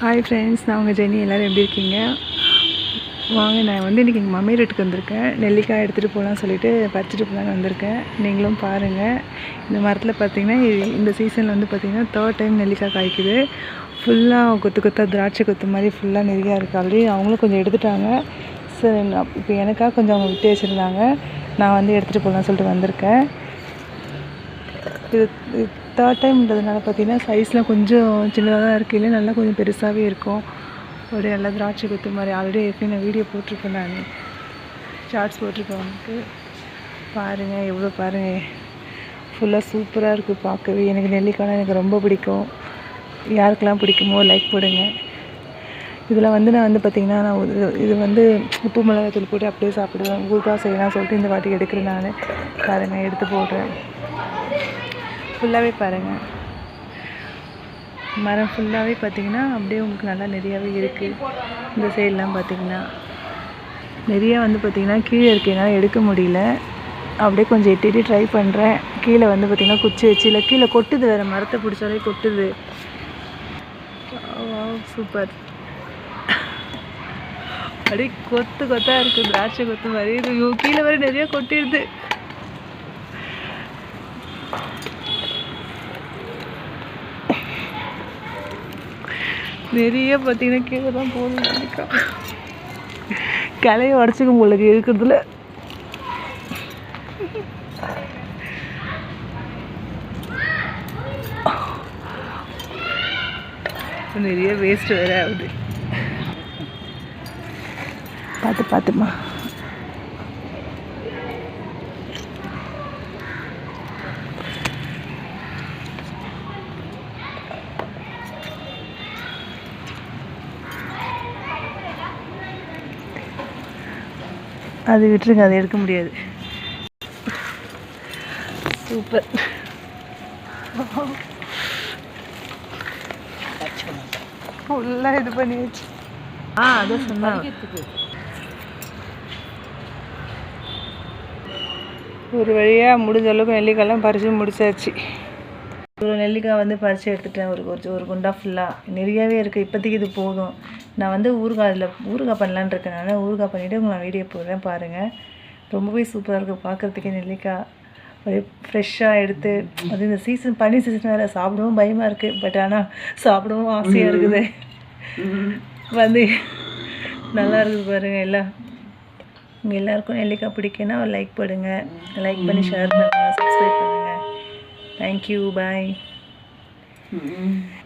Hi friends நான் உங்கள் Jenny. எல்லோரும் எப்படி இருக்கீங்க? வாங்க நான் வந்து இன்றைக்கி எங்கள் மம்மி வீட்டுக்கு வந்திருக்கேன். நெல்லிக்காய் எடுத்துகிட்டு போகலான்னு சொல்லிட்டு பறிச்சுட்டு போகலான்னு வந்திருக்கேன். நீங்களும் பாருங்கள் இந்த மரத்தில் பார்த்தீங்கன்னா இந்த சீசனில் வந்து பார்த்திங்கன்னா தேர்ட் டைம் நெல்லிக்காய் காய்க்குது. ஃபுல்லாக கொத்து கொத்தாக திராட்சை கொத்து மாதிரி ஃபுல்லாக நிறையா இருக்குது ஆல்ரெடி அவங்களும் கொஞ்சம் எடுத்துட்டாங்க. சரி இப்போ எனக்காக கொஞ்சம் அவங்க விட்டு வச்சுருந்தாங்க. நான் வந்து எடுத்துகிட்டு போகலான்னு சொல்லிட்டு வந்திருக்கேன். இது தேர்ட் டைம்ன்றதுனால பார்த்தீங்கன்னா சைஸ்லாம் கொஞ்சம் சின்னதாக தான் இருக்குது இல்லை நல்லா கொஞ்சம் பெருசாகவே இருக்கும். ஒரு நல்லா திராட்சை குத்து மாதிரி ஆல்ரெடி ஏற்கனவே நான் வீடியோ போட்டிருப்பேன் நான். ஷார்ட்ஸ் போட்டிருக்கேன் உனக்கு. பாருங்கள் எவ்வளோ பாருங்கள் ஃபுல்லாக சூப்பராக இருக்குது பார்க்கவே. எனக்கு நெல்லிக்காய் எனக்கு ரொம்ப பிடிக்கும். யாருக்கெல்லாம் பிடிக்குமோ லைக் போடுங்க. இதில் வந்து நான் வந்து பார்த்திங்கன்னா நான் இது- இது வந்து உப்பு மிளகாத்தூள் போட்டு அப்படியே சாப்பிடுவேன். ஊறுகாய் செய்யலாம் சொல்லிட்டு இந்த வாட்டி எடுக்கிறேன் நான். பாருங்கள் எடுத்து போடுறேன். ஃபுல்லாகவே பாருங்கள் மரம் ஃபுல்லாகவே பார்த்திங்கன்னா அப்படியே உங்களுக்கு நல்லா நிறையாவே இருக்குது இந்த சைட்லாம் பார்த்திங்கன்னா நிறைய வந்து பார்த்திங்கன்னா கீழே இருக்கு என்னால் எடுக்க முடியல. அப்படியே கொஞ்சம் எட்டி எட்டி ட்ரை பண்ணுறேன் கீழே வந்து பார்த்திங்கன்னா குச்சி வச்சு இல்லை கீழே கொட்டுது வேறு மரத்தை பிடிச்சாலே கொட்டுது. சூப்பர் அப்படியே கொத்து கொத்தாக இருக்குது திராட்சை கொத்து மாதிரி ஐயோ, கீழே வர நிறைய கொட்டிடுது. நிறைய பார்த்தீங்கன்னா கீழே தான் போகணும் நினைக்கா உடச்சிக்க உடச்சிக்கும் உங்களுக்கு இருக்கிறதுல. நிறைய வேஸ்ட் வேற ஆகுது. பார்த்து பார்த்துமா அது விட்டுருங்க அதை எடுக்க முடியாது. சூப்பர் ஃபுல்லாக இது பண்ணியாச்சு. ஆ அதை சொன்னாங்க. ஒரு வழியாக முடிஞ்ச அளவுக்கு நெல்லிக்காயெல்லாம் பறித்து முடிச்சாச்சு. ஒரு நெல்லிக்காய் வந்து பறித்து எடுத்துட்டேன். ஒரு கொஞ்சம் ஒரு குண்டா ஃபுல்லாக நிறையாவே இருக்குது இப்போதைக்கு இது போதும். நான் வந்து ஊறுகாய் அதில் ஊறுகாய் பண்ணலான் இருக்கேன். ஊறுகாய் பண்ணிவிட்டு உங்களை நான் வீடியோ போடுறேன் பாருங்கள் ரொம்பவே சூப்பராக இருக்குது பார்க்குறதுக்கே நெல்லிக்காய். அப்படியே ஃப்ரெஷ்ஷாக எடுத்து அது இந்த சீசன் பனி சீசன் வேறு சாப்பிடவும் பயமாக இருக்குது பட் ஆனால் சாப்பிடவும் ஆசையாக இருக்குது. வந்து நல்லா இருக்குது பாருங்கள் எல்லாம். உங்கள் எல்லாருக்கும் நெல்லிக்காய் பிடிக்குன்னா ஒரு லைக் போடுங்க. லைக் பண்ணி ஷேர் பண்ணுங்கள் சப்ஸ்கிரைப் பண்ணுங்கள் Thank you. Bye. Mm -hmm.